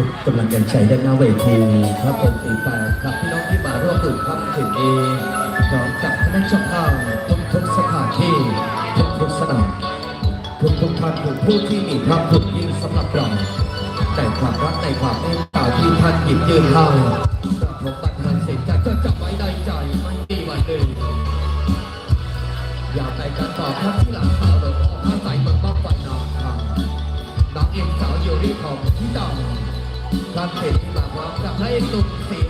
ทุกกำลังใจใจด้านหน้าเวทีครับเป็นตีแปดครับพี่น้องที่มาร่วมดื่มค่ำคืนนี้พร้อมกับคณะเจ้าภาพทุกทุกสถานที่ทุกทุกสนามทุกทุกท่านทุกผู้ที่มีพระคุณยิ่งสำหรับเราแต่ความรักในความเมตตาที่ท่านหยิบยื่นให้พระบัตรมันเสียใจก็จับไว้ในใจไม่มีวันลืมอยากไปกันต่อครับที่หลังขาวเบิกออกผ้าใสเมืองบ้างไฟนามทางนักเอกสาวโยรีของที่ดัง การเพจที่มาพร้อมกับพระเอกหนุ่มสี